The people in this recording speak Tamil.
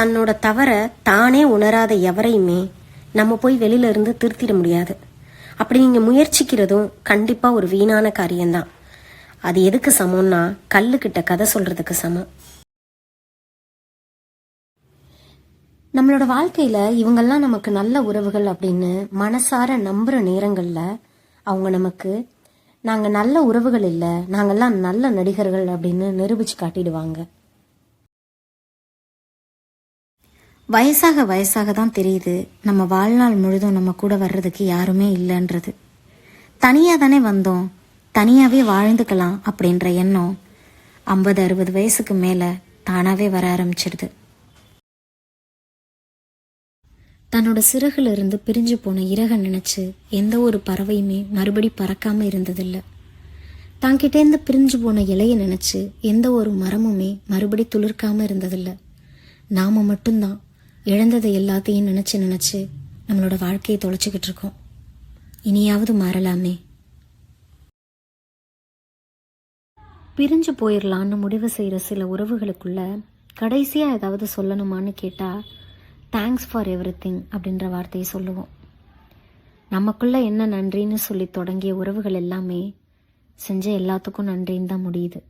தன்னோட தவற தானே உணராத எவரையுமே நம்ம போய் வெளியில இருந்து திருத்திட முடியாது. அப்படி நீங்க முயற்சிக்கிறதும் கண்டிப்பா ஒரு வீணான காரியம்தான். அது எதுக்கு சமம்னா கல்லுக்கிட்ட கதை சொல்றதுக்கு சமம். நம்மளோட வாழ்க்கையில இவங்கெல்லாம் நமக்கு நல்ல உறவுகள் அப்படின்னு மனசார நம்புற நேரங்கள்ல அவங்க நமக்கு நாங்க நல்ல உறவுகள் இல்லை நாங்கெல்லாம் நல்ல நடிகர்கள் அப்படின்னு நிரூபிச்சு காட்டிடுவாங்க. வயசாக வயசாக தான் தெரியுது. நம்ம வாழ்நாள் முழுதும் நம்ம கூட வர்றதுக்கு யாருமே இல்லைன்றது. தனியாக தானே வந்தோம். தனியாகவே வாழ்ந்துக்கலாம் அப்படின்ற எண்ணம் ஐம்பது அறுபது வயசுக்கு மேலே தானாகவே வர ஆரம்பிச்சிடுது தன்னோட சிறகுல இருந்து பிரிஞ்சு போன இறக நினைச்சு எந்த ஒரு பறவையுமே மறுபடி பறக்காம இருந்ததில்லை. தாங்கிட்டேருந்து பிரிஞ்சு போன இலைய நினைச்சு எந்த ஒரு மரமுமே மறுபடி துளிர்க்காம இருந்ததில்லை. நாம மட்டும்தான் இழந்ததை எல்லாத்தையும் நினச்சி நினச்சி நம்மளோட வாழ்க்கையை தொலைச்சிக்கிட்டு இருக்கோம். இனியாவது மாறலாமே. பிரிஞ்சு போயிடலான்னு முடிவு செய்கிற சில உறவுகளுக்குள்ள கடைசியாக ஏதாவது சொல்லணுமான்னு கேட்டால் தேங்க்ஸ் ஃபார் எவ்ரி திங் அப்படின்ற வார்த்தையை சொல்லுவோம். நமக்குள்ளே என்ன நன்றின்னு சொல்லி தொடங்கிய உறவுகள் எல்லாமே செஞ்ச எல்லாத்துக்கும் நன்றின்னு தான் முடியுது.